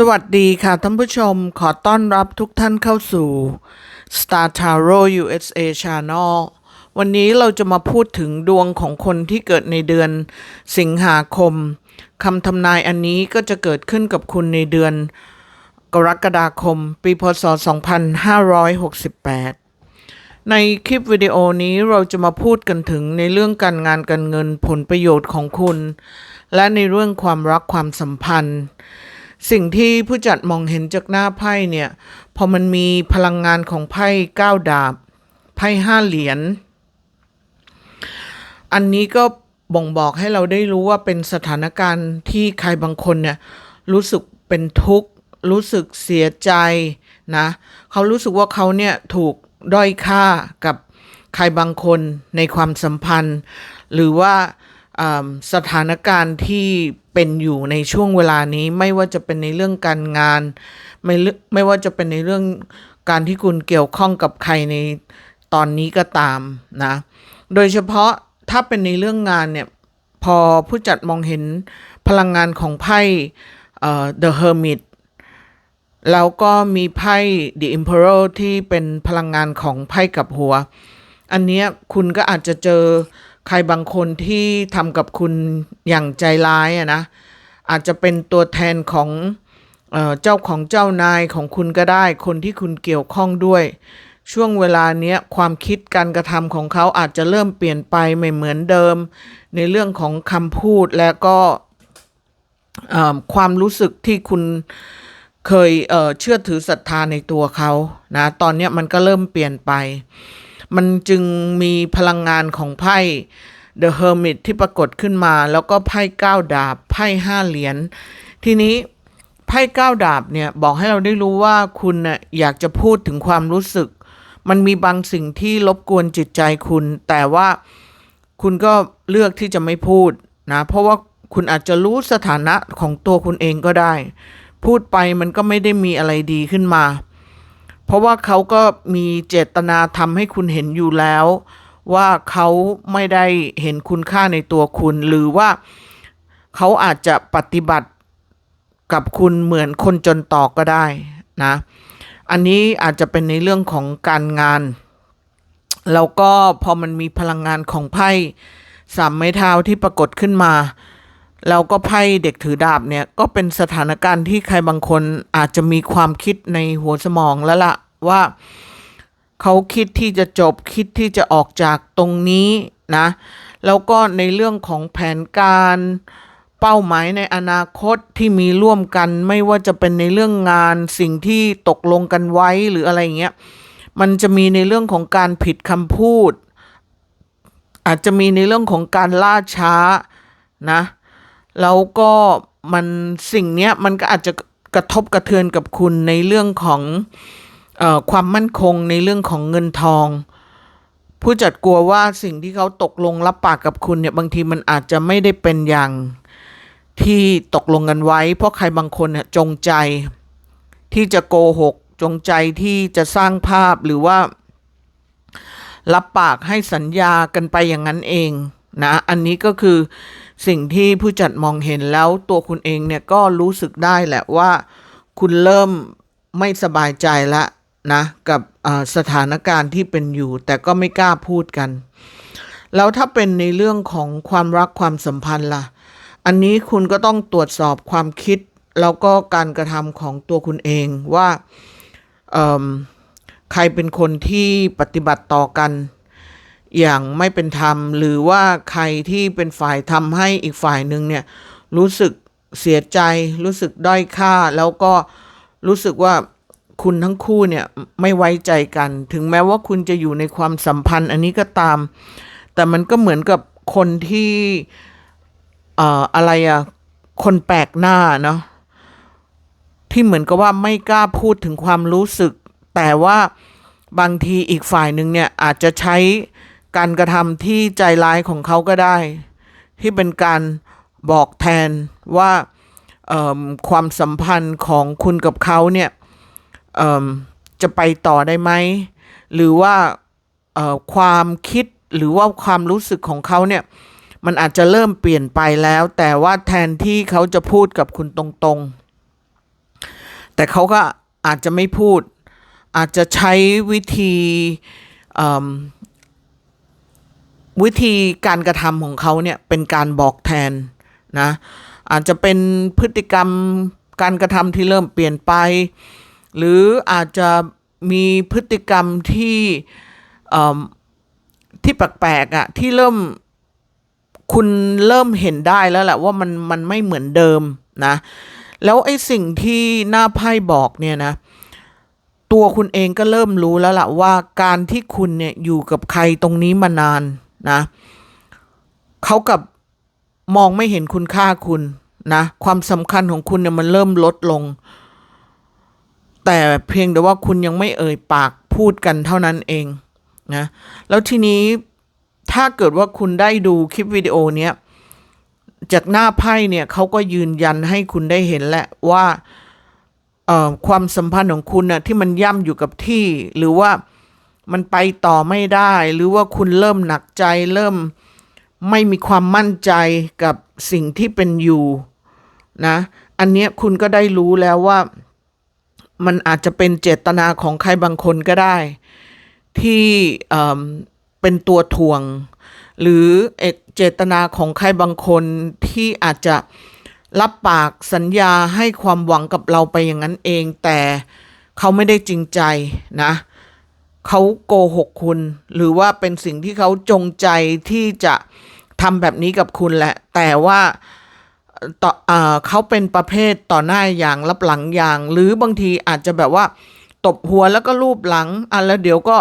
สวัสดีค่ะท่านผู้ชมขอต้อนรับทุกท่านเข้าสู่ Star Tarot USA Channel วันนี้เราจะมาพูดถึงดวงของคนที่เกิดในเดือนสิงหาคมคำทำนายอันนี้ก็จะเกิดขึ้นกับคุณในเดือนกรกฎาคม ปีพศ 2568 ในคลิปวิดีโอนี้เราจะมาพูดกันถึงในเรื่องการงานการเงินผลประโยชน์ของคุณ และในเรื่องความรักความสัมพันธ์ สิ่งที่ผู้จัดมองเห็นจากหน้าไพ่เนี่ยพอมันมีพลังงานของไพ่เก้าดาบ ไพ่ห้าเหรียญอันนี้ก็บ่งบอกให้เราได้รู้ว่าเป็นสถานการณ์ที่ใครบางคนเนี่ยรู้สึกเป็นทุกข์ รู้สึกเสียใจนะเขารู้สึกว่าเขาเนี่ยถูกด้อยค่ากับใครบางคนในความสัมพันธ์ หรือว่าอ่าสถานการณ์ที่ เป็นอยู่ในช่วงเวลานี้ไม่ว่าจะเป็นในเรื่องการงาน ไม่เลือกไม่ว่าจะเป็นในเรื่องการที่คุณเกี่ยวข้องกับใครในตอนนี้ก็ตามนะ โดยเฉพาะถ้าเป็นในเรื่องงานเนี่ยพอผู้จัดมองเห็นพลังงานของไพ่เอ่อ The Hermit แล้วก็มีไพ่ The Emperor ที่เป็นพลังงานของไพ่กับหัว อันเนี้ยคุณก็อาจจะเจอ ใครบางคนที่ทำกับคุณอย่างใจร้ายอะนะ อาจจะเป็นตัวแทนของเออเจ้าของเจ้านายของคุณก็ได้ คนที่คุณเกี่ยวข้องด้วย ช่วงเวลาเนี้ยความคิดการกระทำของเขาอาจจะเริ่มเปลี่ยนไปไม่เหมือนเดิม ในเรื่องของคำพูดและก็ความรู้สึกที่คุณเคยเเชื่อถือศรัทธาในตัวเขานะ ตอนเนี้ยมันก็เริ่มเปลี่ยนไป มันจึงมีพลังงานของไพ่ The Hermit ที่ปรากฏขึ้นมา แล้วก็ไพ่เก้าดาบไพ่ห้าเหรียญทีนี้ไพ่เก้าดาบเนี่ยบอกให้เราได้รู้ว่าคุณน่ะอยากจะพูดถึงความรู้สึก มันมีบางสิ่งที่รบกวนจิตใจคุณ แต่ว่าคุณก็เลือกที่จะไม่พูดนะเพราะว่าคุณอาจจะรู้สถานะของตัวคุณเองก็ได้ พูดไปมันก็ไม่ได้มีอะไรดีขึ้นมา เพราะว่าเขาก็มีเจตนาทำให้คุณเห็นอยู่แล้ว ว่าเขาไม่ได้เห็นคุณค่าในตัวคุณ หรือว่าเขาอาจจะปฏิบัติกับคุณเหมือนคนจนต่อก็ได้นะ อันนี้อาจจะเป็นในเรื่องของการงาน แล้วก็พอมันมีพลังงานของไพ่สามไม้เท้าที่ปรากฏขึ้นมา แล้วก็ไพ่เด็กถือดาบเนี่ยก็เป็นสถานการณ์ที่ใครบางคนอาจจะมีความคิดในหัวสมองแล้วล่ะว่าเขาคิดที่จะจบคิดที่จะออกจากตรงนี้นะแล้วก็ในเรื่องของแผนการเป้าหมายในอนาคตที่มีร่วมกันไม่ว่าจะเป็นในเรื่องงานสิ่งที่ตกลงกันไว้หรืออะไรเงี้ยมันจะมีในเรื่องของการผิดคำพูด อาจจะมีในเรื่องของการล่าช้านะ แล้วก็มันสิ่งเนี้ยมันก็อาจจะกระทบกระเทือนกับคุณในเรื่องของออความมั่นคงในเรื่องของเงินทอง ผู้จัดกลัวว่าสิ่งที่เขาตกลงรับปากกับคุณเนี่ยบางทีมันอาจจะไม่ได้เป็นอย่างที่ตกลงกันไว้ เพราะใครบางคนเนี่ยจงใจที่จะโกหก จงใจที่จะสร้างภาพหรือว่า รับปากให้สัญญากันไปอย่างนั้นเองนะ อันนี้ก็คือ สิ่งที่ผู้จัดมองเห็นแล้วตัวคุณเองเนี่ยก็รู้สึกได้แหละว่า คุณเริ่มไม่สบายใจละนะกับสถานการณ์ที่เป็นอยู่ แต่ก็ไม่กล้าพูดกัน แล้วถ้าเป็นในเรื่องของความรักความสัมพันธ์ล่ะ อันนี้คุณก็ต้องตรวจสอบความคิด แล้วก็การกระทำของตัวคุณเองว่าใครเป็นคนที่ปฏิบัติต่อกัน อย่างไม่เป็นธรรม หรือว่าใครที่เป็นฝ่ายทำให้อีกฝ่ายหนึ่งเนี่ยรู้สึกเสียใจ รู้สึกด้อยค่า แล้วก็รู้สึกว่าคุณทั้งคู่เนี่ยไม่ไว้ใจกัน ถึงแม้ว่าคุณจะอยู่ในความสัมพันธ์ อันนี้ก็ตาม แต่มันก็เหมือนกับคนที่เอ่ออะไรอะคนแปลกหน้าเนาะที่เหมือนกับว่าไม่กล้าพูดถึงความรู้สึก แต่ว่าบางทีอีกฝ่ายหนึ่งเนี่ยอาจจะใช้ การกระทำที่ใจร้ายของเขาก็ได้ ที่เป็นการบอกแทนว่าความสัมพันธ์ของคุณกับเขาเนี่ยจะไปต่อได้ไหม หรือว่าความคิดหรือว่าความรู้สึกของเขาเนี่ยมันอาจจะเริ่มเปลี่ยนไปแล้ว แต่ว่าแทนที่เขาจะพูดกับคุณตรงแต่เขาก็อาจจะไม่พูด อาจจะใช้วิธี วิธีการกระทำของเขาเนี่ยเป็นการบอกแทนนะอาจจะเป็นพฤติกรรมการกระทำที่เริ่มเปลี่ยนไป หรืออาจจะมีพฤติกรรมที่ที่แปลกๆอะ่ะที่เริ่มคุณเริ่มเห็นได้แล้วแหละว่ามันมันไม่เหมือนเดิมนะ แล้วไอ้สิ่งที่หน้าไพ่บอกเนี่ยนะ ตัวคุณเองก็เริ่มรู้แล้วล่ะว่าการที่คุณเนี่ยอยู่กับใครตรงนี้มานาน นะเขากับมองไม่เห็นคุณค่าคุณนะความสำคัญของคุณเนี่ยมันเริ่มลดลง แต่เพียงแต่ว่าคุณยังไม่เอ่ยปากพูดกันเท่านั้นเองนะแล้วทีนี้ถ้าเกิดว่าคุณได้ดูคลิปวิดีโอเนี้ยจากหน้าไพ่เนี่ยเขาก็ยืนยันให้คุณได้เห็นแหละว่าความสัมพันธ์ของคุณน่ะที่มันย่ำอยู่กับที่หรือว่า มันไปต่อไม่ได้ หรือว่าคุณเริ่มหนักใจ เริ่มไม่มีความมั่นใจกับสิ่งที่เป็นอยู่นะ อันเนี้ยคุณก็ได้รู้แล้วว่า มันอาจจะเป็นเจตนาของใครบางคนก็ได้ ที่เป็นตัวถ่วง หรือเอกเจตนาของใครบางคนที่อาจจะรับปากสัญญาให้ความหวังกับเราไปอย่างนั้นเอง แต่เขาไม่ได้จริงใจนะ เขาโกหกคุณ หรือว่าเป็นสิ่งที่เขาจงใจที่จะทำแบบนี้กับคุณแหละ แต่ว่าต่ออ่าเขาเป็นประเภทต่อหน้าอย่างรับหลังอย่าง หรือบางทีอาจจะแบบว่า ตบหัวแล้วก็รูปหลังอะแล้วเดี๋ยวก็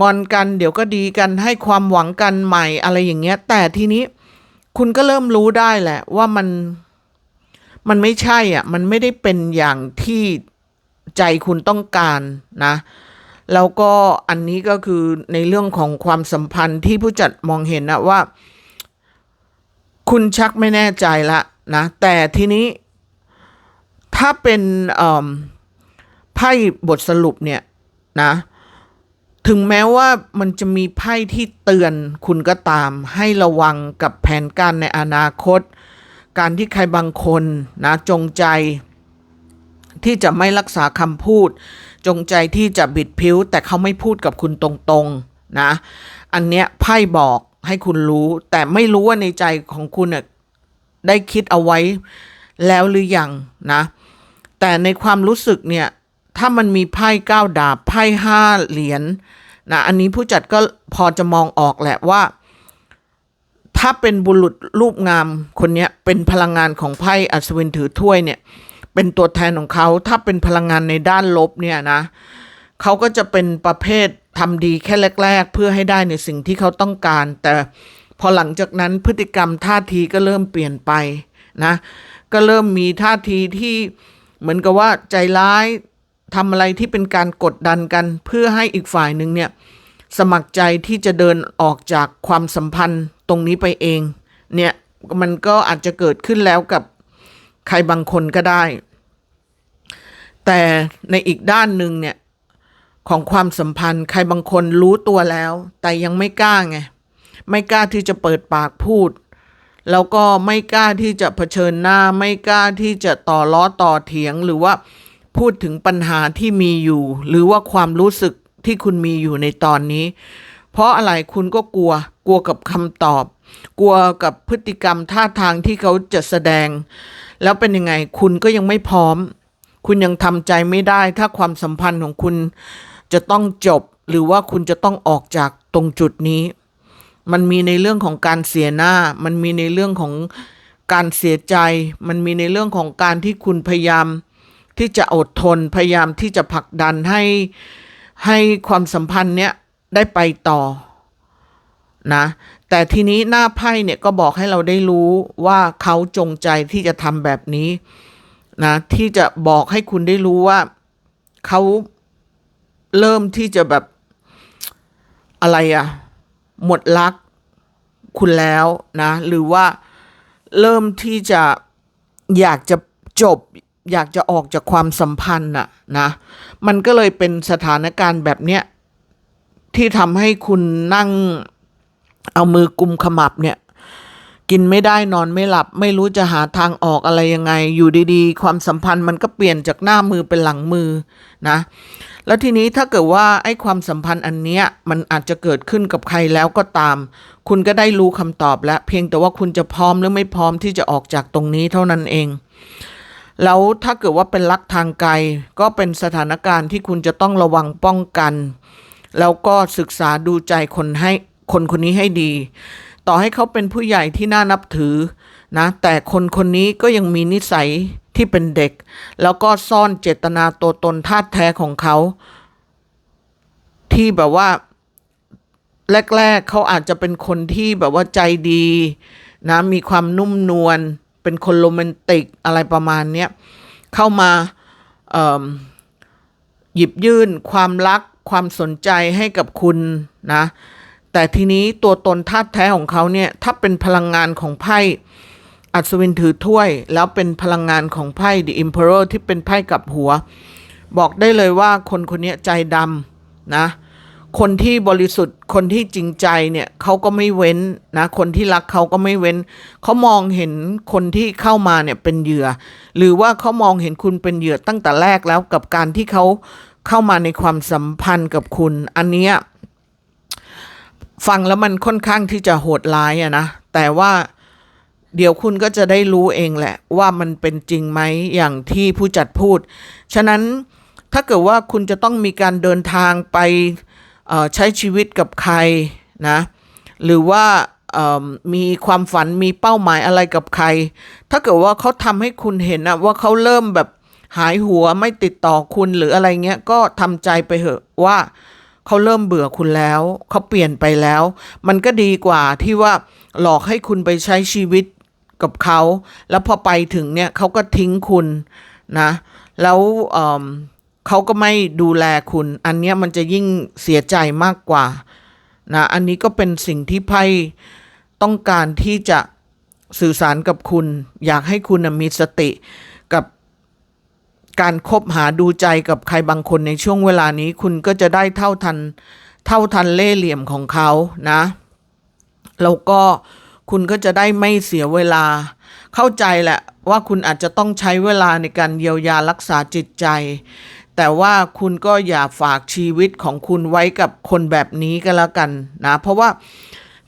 งอนกัน เดี๋ยวก็ดีกันให้ความหวังกันใหม่อะไรอย่างเงี้ย แต่ทีนี้คุณก็เริ่มรู้ได้แหละ ว่ามันมันไม่ใช่อะ มันไม่ได้เป็นอย่างที่ใจคุณต้องการนะ แล้วก็อันนี้ก็คือในเรื่องของความสัมพันธ์ที่ผู้จัดมองเห็นนะว่า คุณชักไม่แน่ใจละนะ แต่ทีนี้ถ้าเป็นไพ่บทสรุปเนี่ยนะ ถึงแม้ว่ามันจะมีไพ่ที่เตือนคุณก็ตาม ให้ระวังกับแผนการในอนาคต การที่ใครบางคนนะจงใจที่จะไม่รักษาคำพูด จงใจที่จะบิดผิว แต่เขาไม่พูดกับคุณตรงๆนะ อันเนี้ยไพ่บอกให้คุณรู้ แต่ไม่รู้ว่าในใจของคุณน่ะได้คิดเอาไว้แล้วหรือยังนะ แต่ในความรู้สึกเนี่ย ถ้ามันมีไพ่เก้าดาบไพ่ห้าเหรียญนะอันนี้ผู้จัดก็พอจะมองออกแหละว่า ถ้าเป็นบุรุษรูปงามคนนี้เป็นพลังงานของไพ่อัศวินถือถ้วยเนี่ย เป็นตัวแทนของเขาถ้าเป็นพลังงานในด้านลบเนี่ยนะเขาก็จะเป็นประเภททำดีแค่แรก ๆ เพื่อให้ได้ในสิ่งที่เขาต้องการ แต่พอหลังจากนั้นพฤติกรรมท่าทีก็เริ่มเปลี่ยนไปนะก็เริ่มมีท่าทีที่เหมือนกับว่าใจร้ายทำอะไรที่เป็นการกดดันกัน เพื่อให้อีกฝ่ายหนึ่งเนี่ยสมัครใจที่จะเดินออกจากความสัมพันธ์ตรงนี้ไปเองเนี่ยมันก็อาจจะเกิดขึ้นแล้วกับ ใครบางคนก็ได้ แต่ในอีกด้านหนึ่งเนี่ยของความสัมพันธ์ ใครบางคนรู้ตัวแล้ว แต่ยังไม่กล้าไง ไม่กล้าที่จะเปิดปากพูด แล้วก็ไม่กล้าที่จะเผชิญหน้า ไม่กล้าที่จะต่อล้อต่อเถียง หรือว่าพูดถึงปัญหาที่มีอยู่ หรือว่าความรู้สึกที่คุณมีอยู่ในตอนนี้ เพราะอะไรคุณก็กลัว กลัวกับคำตอบ กลัวกับพฤติกรรมท่าทางที่เขาจะแสดง แล้วเป็นยังไงคุณก็ยังไม่พร้อม คุณยังทำใจไม่ได้ถ้าความสัมพันธ์ของคุณจะต้องจบ หรือว่าคุณจะต้องออกจากตรงจุดนี้ มันมีในเรื่องของการเสียหน้า มันมีในเรื่องของการเสียใจ มันมีในเรื่องของการที่คุณพยายามที่จะอดทนพยายามที่จะผลักดันให้ให้ความสัมพันธ์เนี้ยได้ไปต่อ นะ แต่ทีนี้หน้าไพ่เนี่ยก็บอกให้เราได้รู้ว่าเขาจงใจที่จะทำแบบนี้นะที่จะบอกให้คุณได้รู้ว่าเขาเริ่มที่จะแบบอะไรอะหมดรักคุณแล้วนะ หรือว่าเริ่มที่จะอยากจะจบ อยากจะออกจากความสัมพันธ์น่ะนะ มันก็เลยเป็นสถานการณ์แบบเนี้ยที่ทำให้คุณนั่ง เอามือกุมขมับเนี่ยกินไม่ได้นอนไม่หลับ ไม่รู้จะหาทางออกอะไรยังไง อยู่ดีๆ ความสัมพันธ์มันก็เปลี่ยนจากหน้ามือเป็นหลังมือนะ แล้วทีนี้ถ้าเกิดว่าไอ้ความสัมพันธ์อันเนี้ยมันอาจจะเกิดขึ้นกับใครแล้วก็ตาม คุณก็ได้รู้คำตอบแล้ว เพียงแต่ว่าคุณจะพร้อมหรือไม่พร้อมที่จะออกจากตรงนี้เท่านั้นเอง แล้วถ้าเกิดว่าเป็นรักทางไกล ก็เป็นสถานการณ์ที่คุณจะต้องระวังป้องกัน แล้วก็ศึกษาดูใจคนให้ คนคนนี้ให้ดี ต่อให้เขาเป็นผู้ใหญ่ที่น่านับถือนะแต่คนคนนี้ก็ยังมีนิสัยที่เป็นเด็ก แล้วก็ซ่อนเจตนาตัวตนธาแท้ของเขา ที่แบบว่า แรก ๆเขาอาจจะเป็นคนที่แบบว่าใจดีนะมีความนุ่มนวลเป็นคนโรแมนติกอะไรประมาณเนี้ยเข้ามาหยิบยื่นความรักความสนใจให้กับคุณนะ แต่ทีนี้ตัวตนธาตุแท้ของเขาเนี่ยถ้าเป็นพลังงานของไพ่อัศวินถือถ้วย แล้วเป็นพลังงานของไพ่ The Emperor ที่เป็นไพ่กับหัว บอกได้เลยว่าคนคนนี้ใจดำนะคนที่บริสุทธิ์คนที่จริงใจเนี่ยเขาก็ไม่เว้นนะคนที่รักเขาก็ไม่เว้น เขามองเห็นคนที่เข้ามาเนี่ยเป็นเหยื่อ หรือว่าเขามองเห็นคุณเป็นเหยื่อตั้งแต่แรกแล้วกับการที่เขาเข้ามาในความสัมพันธ์กับคุณ อันเนี้ย ฟังแล้วมันค่อนข้างที่จะโหดร้ายอะนะ แต่ว่าเดี๋ยวคุณก็จะได้รู้เองแหละ ว่ามันเป็นจริงไหมอย่างที่ผู้จัดพูด ฉะนั้นถ้าเกิดว่าคุณจะต้องมีการเดินทางไปใช้ชีวิตกับใครนะ หรือว่ามีความฝันมีเป้าหมายอะไรกับใคร ถ้าเกิดว่าเขาทำให้คุณเห็นนะว่าเขาเริ่มแบบหายหัวไม่ติดต่อคุณหรืออะไรเงี้ยก็ทำใจไปเถอะว่า เขาเริ่มเบื่อคุณแล้ว เขาเปลี่ยนไปแล้ว มันก็ดีกว่าที่ว่าหลอกให้คุณไปใช้ชีวิตกับเขา แล้วพอไปถึงเนี่ยเขาก็ทิ้งคุณนะ แล้วเออเขาก็ไม่ดูแลคุณ อันเนี้ยมันจะยิ่งเสียใจมากกว่านะ อันนี้ก็เป็นสิ่งที่ไพ่ต้องการที่จะสื่อสารกับคุณ อยากให้คุณมีสติ การคบหาดูใจกับใครบางคนในช่วงเวลานี้ คุณก็จะได้เท่าทัน เท่าทันเล่เหลี่ยมของเขานะแล้วก็คุณก็จะได้ไม่เสียเวลา เข้าใจแหละว่าคุณอาจจะต้องใช้เวลาในการเยียวยารักษาจิตใจ แต่ว่าคุณก็อย่าฝากชีวิตของคุณไว้กับคนแบบนี้ก็แล้วกันนะ เพราะว่า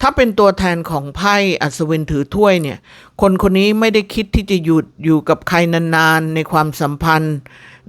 ถ้าเป็นตัวแทนของไพ่อัศวินถือถ้วยเนี่ย คนคนนี้ไม่ได้คิดที่จะหยุดอยู่กับใครนานๆในความสัมพันธ์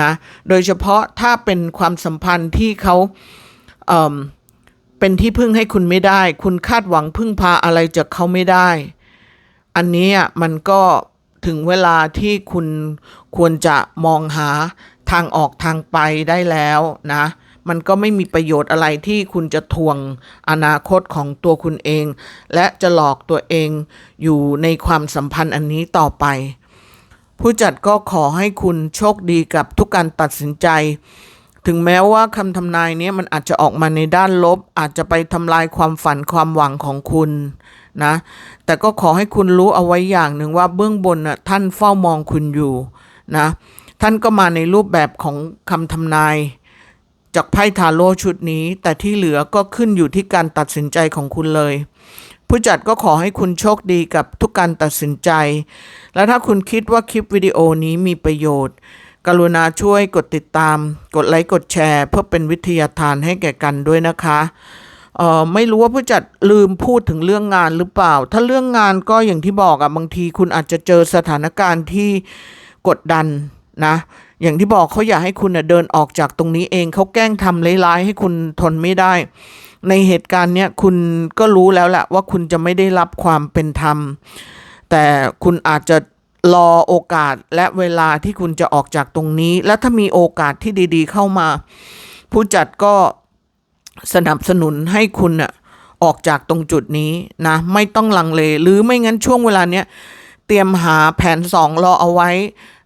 นะโดยเฉพาะถ้าเป็นความสัมพันธ์ที่เขาเเป็นที่พึ่งให้คุณไม่ได้ คุณคาดหวังพึ่งพาอะไรจากเขาไม่ได้ อันนี้อะมันก็ถึงเวลาที่คุณควรจะมองหาทางออกทางไปได้แล้วนะ มันก็ไม่มีประโยชน์อะไรที่คุณจะทวงอนาคตของตัวคุณเอง และจะหลอกตัวเองอยู่ในความสัมพันธ์อันนี้ต่อไป ผู้จัดก็ขอให้คุณโชคดีกับทุกการตัดสินใจ ถึงแม้ว่าคำทำนายนี้มันอาจจะออกมาในด้านลบ อาจจะไปทำลายความฝันความหวังของคุณนะ แต่ก็ขอให้คุณรู้เอาไว้อย่างหนึ่งว่าเบื้องบนน่ะท่านเฝ้ามองคุณอยู่นะ ท่านก็มาในรูปแบบของคำทำนาย จากไพ่ทาโร่ชุดนี้ แต่ที่เหลือก็ขึ้นอยู่ที่การตัดสินใจของคุณเลย ผู้จัดก็ขอให้คุณโชคดีกับทุกการตัดสินใจ และถ้าคุณคิดว่าคลิปวิดีโอนี้มีประโยชน์ กรุณาช่วยกดติดตาม กดไลค์กดแชร์ เพื่อเป็นวิทยาทานให้แก่กันด้วยนะคะเออไม่รู้ว่าผู้จัดลืมพูดถึงเรื่องงานหรือเปล่า ถ้าเรื่องงานก็อย่างที่บอกอะบางทีคุณอาจจะเจอสถานการณ์ที่กดดันนะ อย่างที่บอกเขาอยากให้คุณเดินออกจากตรงนี้เองเขาแกล้งทำร้ายๆให้คุณทนไม่ได้ ในเหตุการณ์เนี้ยคุณก็รู้แล้วแหละว่าคุณจะไม่ได้รับความเป็นธรรม แต่คุณอาจจะรอโอกาสและเวลาที่คุณจะออกจากตรงนี้ และถ้ามีโอกาสที่ดี ๆ เข้ามา ผู้จัดก็สนับสนุนให้คุณน่ะออกจากตรงจุดนี้นะ ไม่ต้องลังเล หรือไม่งั้นช่วงเวลาเนี้ย ตรียมหาแผนสองรอเอาไว้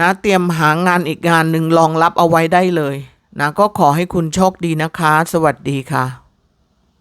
นะเตรียมหางานอีกงานหนึ่งรองรับเอาไว้ได้เลยนะก็ขอให้คุณโชคดีนะคะ สวัสดีค่ะ